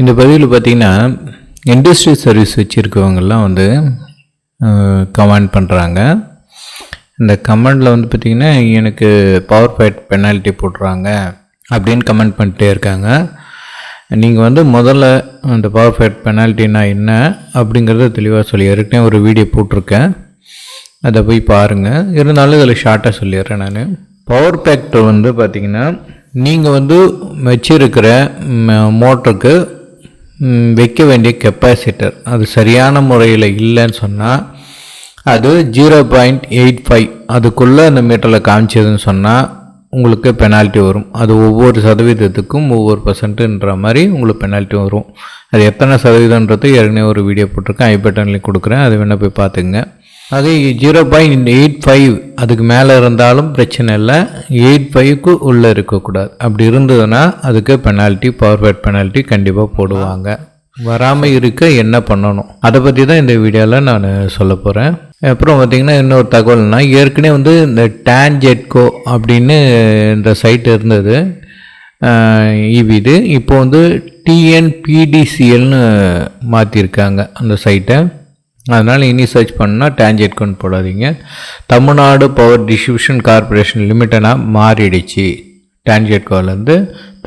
இந்த பதிவில் பார்த்தீங்கன்னா இண்டஸ்ட்ரி சர்வீஸ் வச்சுருக்கவங்கெல்லாம் வந்து கமெண்ட் பண்ணுறாங்க இந்த கமெண்டில் வந்து பார்த்திங்கன்னா எனக்கு பவர் பாயிண்ட் பெனால்ட்டி போடுறாங்க அப்படின்னு கமெண்ட் பண்ணிட்டே இருக்காங்க. நீங்கள் வந்து முதல்ல அந்த பவர் பாயிண்ட் பெனால்ட்டினா என்ன அப்படிங்கிறத தெளிவாக சொல்லி ஏற்கனவே ஒரு வீடியோ போட்டிருக்கேன். அதை போய் பாருங்கள் இருந்தாலும் இதில் ஷார்ட்டாக சொல்லிடுறேன் நான். பவர் ஃபேக்டர் வந்து பார்த்திங்கன்னா நீங்கள் வந்து வச்சிருக்கிற மோட்டருக்கு வைக்க வேண்டிய கெப்பாசிட்டர். அது சரியான முறையில் இல்லைன்னு சொன்னால் அது ஜீரோ பாயிண்ட் எயிட் ஃபைவ். அதுக்குள்ளே அந்த மீட்டரில் காமிச்சதுன்னு சொன்னால் உங்களுக்கு பெனால்ட்டி வரும். அது ஒவ்வொரு சதவீதத்துக்கும் ஒவ்வொரு பர்சன்ட்டுன்ற மாதிரி உங்களுக்கு பெனால்ட்டி வரும். அது எத்தனை சதவீதன்றது ஏற்கனவே ஒரு வீடியோ போட்டிருக்கேன். ஐ பட்டன்லேயும் கொடுக்குறேன். அது வேணால் போய் பார்த்துங்க அதே ஜீரோ பாயிண்ட் எயிட் ஃபைவ் அதுக்கு மேலே இருந்தாலும் பிரச்சனை இல்லை. எயிட் ஃபைவ்க்கு உள்ளே இருக்கக்கூடாது அப்படி இருந்ததுன்னா அதுக்கு பெனால்ட்டி பவர்ஃபேட் பெனால்ட்டி கண்டிப்பாக போடுவாங்க. வராமல் இருக்க என்ன பண்ணணும்? அதை பற்றி தான் இந்த வீடியோவில் நான் சொல்ல போகிறேன் அப்புறம் பார்த்திங்கன்னா இன்னொரு தகவல்னா ஏற்கனவே வந்து இந்த டான்ஜெட்கோ அப்படின்னு இந்த சைட் இருந்தது. இவி இது இப்போ வந்து டிஎன்பிடிசிஎல்னு மாற்றிருக்காங்க அந்த சைட்டை அதனால் இனி சர்ச் பண்ணால் டான்ஜெட்கோன்னு போடாதீங்க. தமிழ்நாடு பவர் டிஸ்ட்ரிபியூஷன் கார்பரேஷன் லிமிட்டடாக மாறிடுச்சு. டான்ஜெட்கோலேருந்து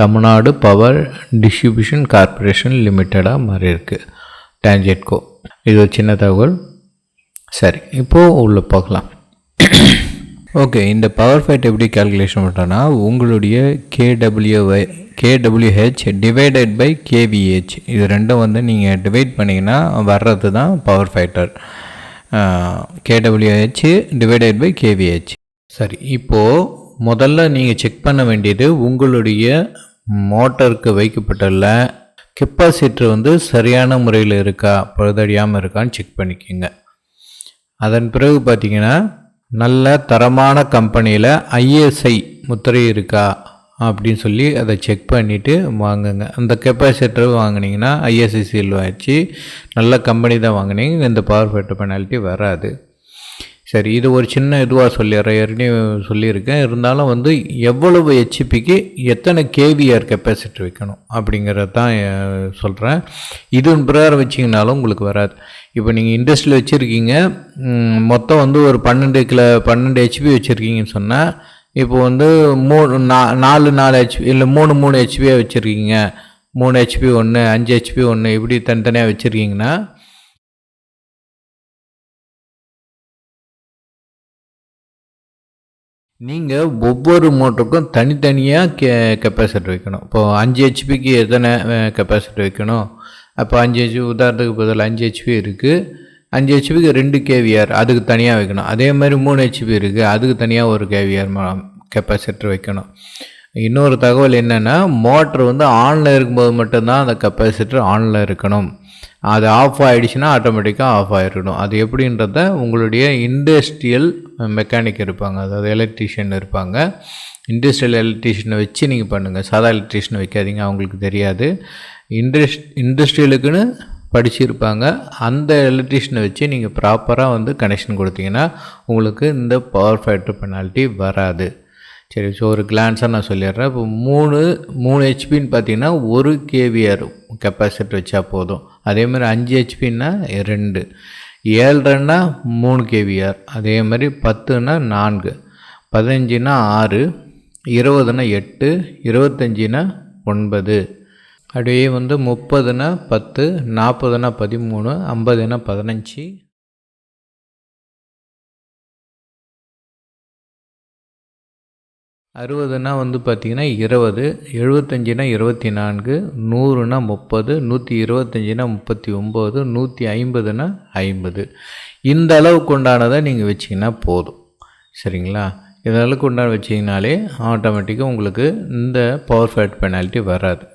தமிழ்நாடு பவர் டிஸ்ட்ரிபியூஷன் கார்பரேஷன் லிமிட்டடாக மாறி இருக்கு டான்ஜெட்கோ இது ஒரு சின்ன தகவல். சரி இப்போது உள்ளே பார்க்கலாம் ஓகே இந்த பவர் ஃபைட் எப்படி கால்குலேஷன் பண்ணுறோன்னா உங்களுடைய கேடபிள்யூஐ கேடபிள்யூஹெச் டிவைடட் பை கேவிஹெச் இது ரெண்டும் வந்து நீங்கள் டிவைட் பண்ணிங்கன்னா வர்றது தான் power factor K W H divided by K V H சரி இப்போது முதல்ல நீங்கள் செக் பண்ண வேண்டியது உங்களுடைய மோட்டருக்கு வைக்கப்பட்டுள்ள கெப்பாசிட்டர் வந்து சரியான முறையில் இருக்கா பழுதடியாமல் இருக்கான்னு செக் பண்ணிக்கோங்க. அதன் பிறகு பார்த்தீங்கன்னா நல்ல தரமான கம்பெனியில் ஐஎஸ்ஐ முத்திரை இருக்கா அப்படின்னு சொல்லி அதை செக் பண்ணிவிட்டு வாங்குங்க. அந்த கெப்பாசிட்டர் வாங்குனீங்கன்னா ஐஎஸ்ஐ சீல் ஆயிடுச்சு. நல்ல கம்பெனி தான் வாங்குனீங்க. இந்த பவர் ஃபேக்டர் பெனால்ட்டி வராது. சரி இது ஒரு சின்ன இதுவாக சொல்லிடுறேன் ஏற்கனவே சொல்லியிருக்கேன். இருந்தாலும் வந்து எவ்வளவு ஹெச்பிக்கு எத்தனை கேவிஆர் கெப்பாசிட்டி வைக்கணும் அப்படிங்கிறத தான் சொல்கிறேன் இதன் பிரகாரம் வச்சிங்கனாலும் உங்களுக்கு வராது. இப்போ நீங்கள் இண்டஸ்ட்ரியில் வச்சுருக்கீங்க மொத்தம் வந்து ஒரு பன்னெண்டு கிலோ பன்னெண்டு ஹெச்பி வச்சுருக்கீங்கன்னு சொன்னால் இப்போ வந்து மூணு நா நாலு நாலு ஹெச்பி இல்லை மூணு மூணு ஹெச்பியாக வச்சுருக்கீங்க. மூணு ஹெச்பி ஒன்று அஞ்சு ஹெச்பி ஒன்று இப்படி தனித்தனியாக வச்சுருக்கீங்கன்னா நீங்கள் ஒவ்வொரு மோட்டருக்கும் தனித்தனியாக கே கெப்பாசிட்டி வைக்கணும். இப்போது அஞ்சு ஹெச்பிக்கு எத்தனை கெப்பாசிட்டி வைக்கணும்? அப்போ அஞ்சு ஹெச்பி உதாரணத்துக்கு பதில் அஞ்சு ஹெச்பி இருக்குது அஞ்சு ஹெச்பிக்கு ரெண்டு கேவிஆர் அதுக்கு தனியாக வைக்கணும். அதே மாதிரி மூணு ஹெச்பி இருக்குது அதுக்கு தனியாக ஒரு கேவிஆர் கெப்பாசிட்டர் வைக்கணும். இன்னொரு தகவல் என்னென்னா மோட்ரு வந்து ஆனில் இருக்கும்போது மட்டும்தான் அந்த கெப்பாசிட்டர் ஆனில் இருக்கணும். அது ஆஃப் ஆகிடுச்சுன்னா ஆட்டோமேட்டிக்காக ஆஃப் ஆகிடணும் அது எப்படின்றத உங்களுடைய இண்டஸ்ட்ரியல் மெக்கானிக் இருப்பாங்க. அதாவது எலக்ட்ரீஷியன் இருப்பாங்க. இண்டஸ்ட்ரியல் எலக்ட்ரீஷியனை வச்சு நீங்கள் பண்ணுங்கள் சாதா எலக்ட்ரீஷியனை வைக்காதீங்க அவங்களுக்கு தெரியாது. இண்டஸ் இண்டஸ்ட்ரியலுக்குன்னு படிச்சிருப்பாங்க. அந்த எலக்ட்ரீஷியனை வச்சு நீங்கள் ப்ராப்பராக வந்து கனெக்ஷன் கொடுத்தீங்கன்னா உங்களுக்கு இந்த பவர் ஃபேக்டர் பெனால்ட்டி வராது. சரி ஸோ ஒரு கிளான்ஸாக நான் சொல்லிடுறேன். இப்போ மூணு மூணு ஹெச்பின்னு பார்த்தீங்கன்னா ஒரு கேவிஆர் கெப்பாசிட்டி வச்சா போதும். அதே மாதிரி அஞ்சு ஹெச்பின்னா ரெண்டு. ஏழ்ரைன்னா மூணு கேவிஆர் அதே மாதிரி பத்துன்னா நான்கு. பதினஞ்சுனா ஆறு. இருபதுனா எட்டு. இருபத்தஞ்சினா ஒன்பது. அப்படியே வந்து முப்பதுனா பத்து. நாற்பதுனா பதிமூணு. ஐம்பதுனா பதினஞ்சு. அறுபதுனா வந்து பார்த்திங்கன்னா இருபது எழுபத்தஞ்சினா இருபத்தி நான்கு நூறுனா முப்பது நூற்றி இருபத்தஞ்சினா முப்பத்தி ஒம்பது நூற்றி ஐம்பதுனா ஐம்பது. இந்த அளவுக்கு உண்டானதை நீங்கள் வச்சிங்கன்னா போதும். சரிங்களா? இந்த அளவுக்கு உண்டான வச்சிங்கனாலே ஆட்டோமேட்டிக்காக உங்களுக்கு இந்த பவர் ஃபேட் பெனால்ட்டி வராது.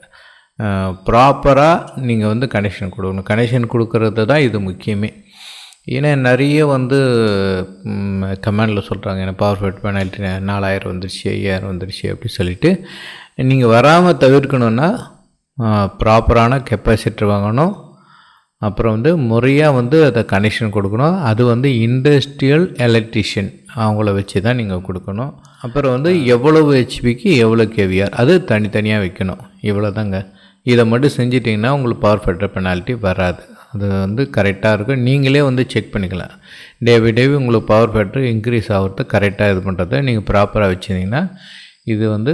ப்ராப்பராக நீங்கள் வந்து கனெக்ஷன் கொடுக்கணும். கனெக்ஷன் கொடுக்கறது தான் இது முக்கியமே. ஏன்னா நிறைய வந்து கமெண்டில் சொல்கிறாங்க எனக்கு பவர் ஃபேட் பெனால்ட்டி நாலாயிரம் வந்துருச்சு ஐயாயிரம் வந்துருச்சு அப்படி சொல்லிட்டு நீங்கள் வராமல் தவிர்க்கணுன்னா ப்ராப்பரான கெப்பாசிட்டர் வாங்கணும். அப்புறம் வந்து முறையாக வந்து அதை கனெக்ஷன் கொடுக்கணும். அது வந்து இண்டஸ்ட்ரியல் எலக்ட்ரிஷியன் அவங்கள வச்சு தான் நீங்கள் கொடுக்கணும். அப்புறம் வந்து எவ்வளவு ஹெச்பிக்கு எவ்வளோ கேவிஆர் அது தனித்தனியாக வைக்கணும். இவ்வளோ தாங்க இதை மட்டும் செஞ்சிட்டிங்கன்னா உங்களுக்கு பவர் ஃபேக்டர் பெனால்ட்டி வராது. அது வந்து கரெக்டாக இருக்கும். நீங்களே வந்து செக் பண்ணிக்கலாம். டே பை டே உங்களுக்கு பவர் ஃபேக்டர் இன்க்ரீஸ் ஆகிறது கரெக்டாக இது பண்ணுறத நீங்கள் ப்ராப்பராக வச்சுருந்தீங்கன்னா இது வந்து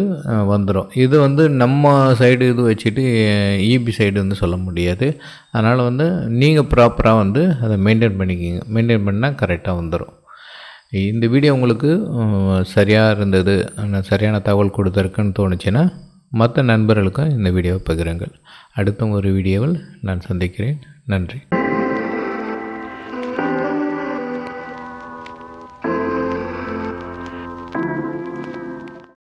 வந்துடும் இது வந்து நம்ம சைடு இது வச்சுட்டு இபி சைடு வந்து சொல்ல முடியாது. அதனால் வந்து நீங்கள் ப்ராப்பராக வந்து அதை மெயின்டைன் பண்ணிக்கிங்க. மெயின்டைன் பண்ணால் கரெக்டாக வந்துடும் இந்த வீடியோ உங்களுக்கு சரியாக இருந்தது. சரியான தகவல் கொடுத்துருக்குன்னு தோணுச்சுன்னா மற்ற நண்பர்களுக்கும் இந்த வீடியோவை பகிருங்கள். அடுத்த ஒரு வீடியோவில் நான் சந்திக்கிறேன். நன்றி.